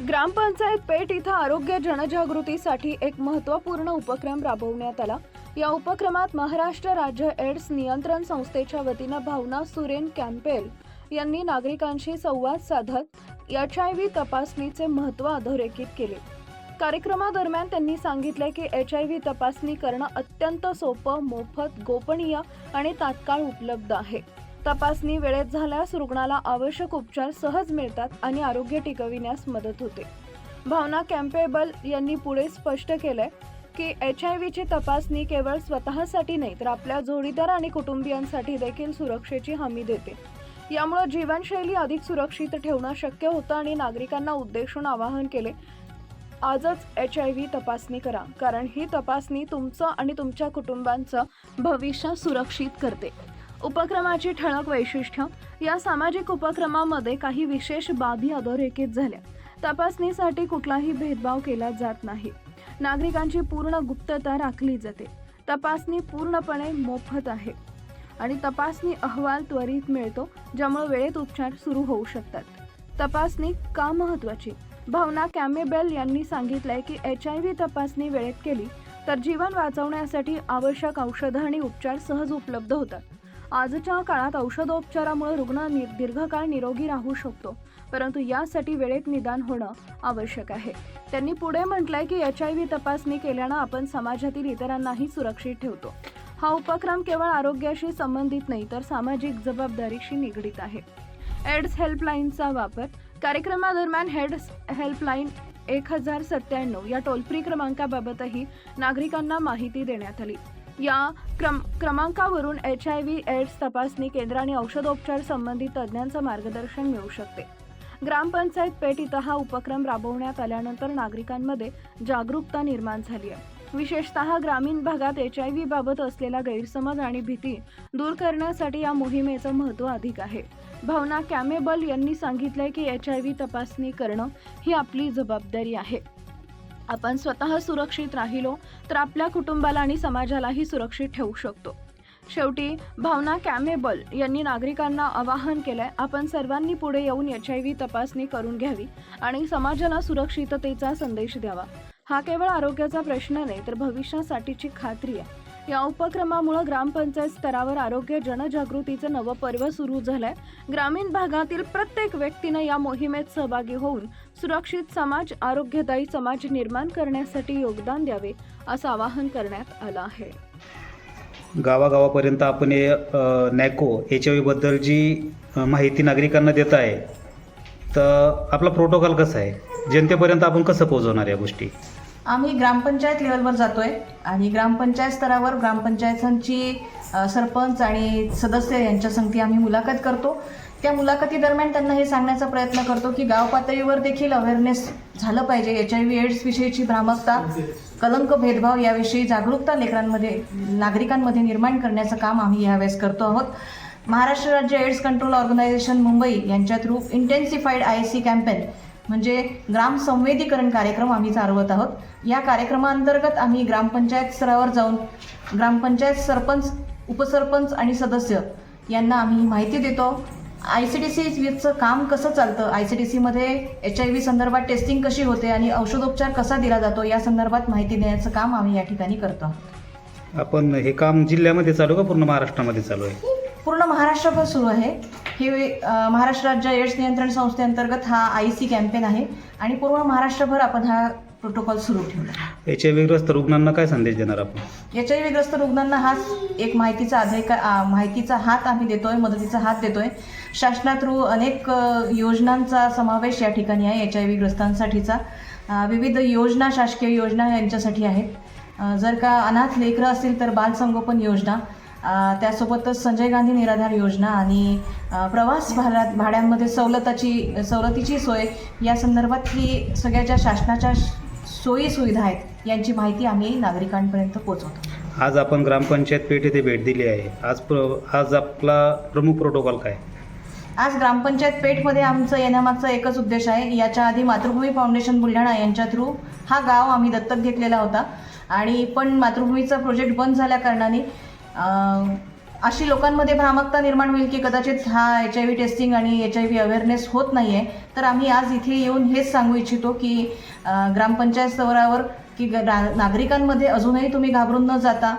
ग्रामपंचायत पेठ इथं आरोग्य जनजागृतीसाठी एक महत्त्वपूर्ण उपक्रम राबवण्यात आला. या उपक्रमात महाराष्ट्र राज्य एड्स नियंत्रण संस्थेच्या वतीनं भावना सुरेन कॅम्पेल यांनी नागरिकांशी संवाद साधत एच आय व्ही तपासणीचे महत्त्व अधोरेखित केले. कार्यक्रमादरम्यान त्यांनी सांगितले की एच आय व्ही तपासणी करणं अत्यंत सोपं मोफत गोपनीय आणि तात्काळ उपलब्ध आहे. तपासणी वेळेत झाल्यास रुग्णाला आवश्यक उपचार सहज मिळतात आणि आरोग्य टिकविण्यास मदत होते. भावना कॅम्पेबल यांनी पुढे स्पष्ट केलंय की एच आय व्हीची तपासणी केवळ स्वतःसाठी नाही तर आपल्या जोडीदार आणि कुटुंबियांसाठी देखील सुरक्षेची हमी देते. यामुळे जीवनशैली अधिक सुरक्षित ठेवणं शक्य होतं आणि नागरिकांना उद्देशून आवाहन केले आजच एच आय व्ही तपासणी करा कारण ही तपासणी तुमचं आणि तुमच्या कुटुंबांचं भविष्य सुरक्षित करते. उपक्रमाची ठळक वैशिष्ट्य. या सामाजिक उपक्रमामध्ये काही विशेष बाबी अधोरेखित झाल्या. तपासणीसाठी कुठलाही भेदभाव केला जात नाही. नागरिकांची पूर्ण गुप्तता राखली जाते. तपासणी पूर्णपणे मोफत आहे. आणि तपासणी अहवाल त्वरित मिळतो ज्यामुळे वेळेत उपचार सुरू होऊ शकतात. तपासणी का महत्वाची भावना कॅमेबेल यांनी सांगितलंय की एच आय व्ही तपासणी वेळेत केली तर जीवन वाचवण्यासाठी आवश्यक औषधं आणि उपचार सहज उपलब्ध होतात. आजच्या काळात औषधोपचारामुळे रुग्ण नि दीर्घकाळ निरोगी राहू शकतो. परंतु यासाठी वेळेत निदान होणं आवश्यक आहे. त्यांनी पुढे म्हटलंय की एच आय व्ही तपासणी केल्यानं आपण समाजातील इतरांनाही सुरक्षित ठेवतो. हा उपक्रम केवळ आरोग्याशी संबंधित नाही तर सामाजिक जबाबदारीशी निगडीत आहे. एड्स हेल्पलाईनचा वापर. कार्यक्रमादरम्यान हेड्स हेल्पलाईन एक हजार सत्त्याण्णव या टोल फ्री क्रमांकाबाबतही नागरिकांना माहिती देण्यात आली. या क्रम क्रमांकावरून एच आय व्ही एड्स तपासणी केंद्र आणि औषधोपचार संबंधित तज्ज्ञांचं मार्गदर्शन मिळू शकते. ग्रामपंचायत पेठ इथं हा उपक्रम राबवण्यात आल्यानंतर नागरिकांमध्ये जागरूकता निर्माण झाली आहे. विशेषतः ग्रामीण भागात एच आय व्ही बाबत असलेला गैरसमज आणि भीती दूर करण्यासाठी या मोहिमेचं महत्त्व अधिक आहे. भावना कॅमेबल यांनी सांगितलंय की एच आय व्ही तपासणी करणं ही आपली जबाबदारी आहे. आपण स्वतः सुरक्षित राहिलो तर आपल्या कुटुंबाला आणि समाजालाही सुरक्षित ठेवू शकतो. शेवटी भावना कॅमेबल यांनी नागरिकांना आवाहन केलंय आपण सर्वांनी पुढे येऊन एच आय व्ही तपासणी करून घ्यावी आणि समाजाला सुरक्षिततेचा संदेश द्यावा. हा केवळ आरोग्याचा प्रश्न नाही तर भविष्यासाठीची खात्री आहे. या उपक्रमामुळे ग्रामपंचायत स्तरावर आरोग्य जनजागृतीचं नवं पर्व सुरू झालंय. ग्रामीण भागातील प्रत्येक व्यक्तीनं या मोहिमेत सहभागी होऊन सुरक्षित समाज आरोग्यदायी समाज निर्माण करण्यासाठी योगदान द्यावे असं आवाहन करण्यात आलं आहे. गावागावापर्यंत आपण हे नॅको एच आय व्हीबद्दल जी माहिती नागरिकांना देत आहे तर आपला प्रोटोकॉल कसा आहे? जनतेपर्यंत आपण कसं पोहोचवणार या गोष्टी? आम्ही ग्रामपंचायत लेवलवर जातोय आणि ग्रामपंचायत स्तरावर ग्रामपंचायतांची सरपंच आणि सदस्य यांच्या संगती आम्ही मुलाखत करतो. त्या मुलाखतीदरम्यान त्यांना हे सांगण्याचा प्रयत्न करतो की गाव पातळीवर देखील अवेअरनेस झालं पाहिजे. एच आय व्ही एड्स विषयीची भ्रामकता कलंक भेदभाव याविषयी जागरूकता लेकरांमध्ये नागरिकांमध्ये निर्माण करण्याचं काम आम्ही यावेळेस करतो आहोत. महाराष्ट्र राज्य एड्स कंट्रोल ऑर्गनायझेशन मुंबई यांच्या through intensified I C campaign म्हणजे ग्राम संवेदीकरण कार्यक्रम आम्ही चालवत आहोत. या कार्यक्रमाअंतर्गत आम्ही ग्रामपंचायत स्तरावर जाऊन ग्रामपंचायत सरपंच उपसरपंच आणि सदस्य यांना आम्ही माहिती देतो. आय सी डी सीचं काम कसं चालतं? आय सी डी सीमध्ये एच आय व्ही संदर्भात टेस्टिंग कशी होते आणि औषधोपचार कसा दिला जातो? या संदर्भात माहिती देण्याचं काम आम्ही या ठिकाणी करतो. आपण हे काम जिल्ह्यामध्ये चालू का पूर्ण महाराष्ट्रामध्ये चालू आहे? पूर्ण महाराष्ट्रभर सुरू आहे. हे महाराष्ट्र राज्य एड्स नियंत्रण संस्थेअंतर्गत हा आय सी कॅम्पेन आहे. आणि पूर्ण महाराष्ट्रभर आपण हा प्रोटोकॉल सुरू ठेवला. एच आय व्हीग्रस्त रुग्णांना काय संदेश देणार आपण? एच आय व्हीग्रस्त रुग्णांना हा एक माहितीचा अधिकार माहितीचा हात आम्ही देतोय मदतीचा हात देतोय. शासना थ्रू अनेक योजनांचा समावेश या ठिकाणी आहे एच आय व्हीग्रस्तांसाठीचा अ, विविध योजना शासकीय योजना यांच्यासाठी आहेत. जर का अनाथ लेकरं असतील तर बालसंगोपन योजना त्यासोबतच संजय गांधी निराधार योजना आणि प्रवास भाडा भाड्यांमध्ये सवलताची सवलतीची सोय या संदर्भातली सगळ्या ज्या शासनाच्या सोयी सुविधा आहेत यांची माहिती आम्ही नागरिकांपर्यंत पोहोचवतो. आज आपण ग्रामपंचायत पेठ येथे भेट दिली आहे. आज प्र आज आपला प्रमुख प्रोटोकॉल काय? आज ग्रामपंचायत पेठमध्ये आमचं येण्यामागचा एकच उद्देश आहे याच्या आधी मातृभूमी फाउंडेशन बुलढाणा यांच्या थ्रू हा गाव आम्ही दत्तक घेतलेला होता. आणि पण मातृभूमीचा प्रोजेक्ट बंद झाल्या कारणाने अशी लोकांमध्ये भ्रामकता निर्माण होईल की कदाचित हा एच आय व्ही टेस्टिंग आणि एच आय व्ही अवेअरनेस होत नाही आहे तर आम्ही आज इथे येऊन हेच सांगू इच्छितो की ग्रामपंचायत स्तरावर की ग- नागरिकांमध्ये अजूनही तुम्ही घाबरून न जाता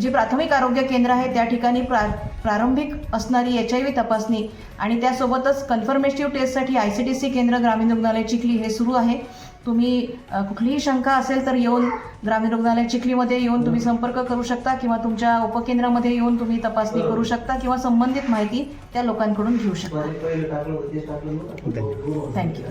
जी प्राथमिक आरोग्य केंद्र आहे त्या ठिकाणी प्रा प्रारंभिक असणारी एच आय व्ही तपासणी आणि त्यासोबतच कन्फर्मेटिव्ह टेस्टसाठी आय सी टी सी केंद्र ग्रामीण रुग्णालय चिखली हे सुरू आहे. तुम्ही कुठलीही शंका असेल तर येऊन ग्रामीण रुग्णालय चिखलीमध्ये येऊन तुम्ही संपर्क करू शकता किंवा तुमच्या उपकेंद्रामध्ये येऊन तुम्ही तपासणी करू शकता किंवा संबंधित माहिती त्या लोकांकडून घेऊ शकता. थँक्यू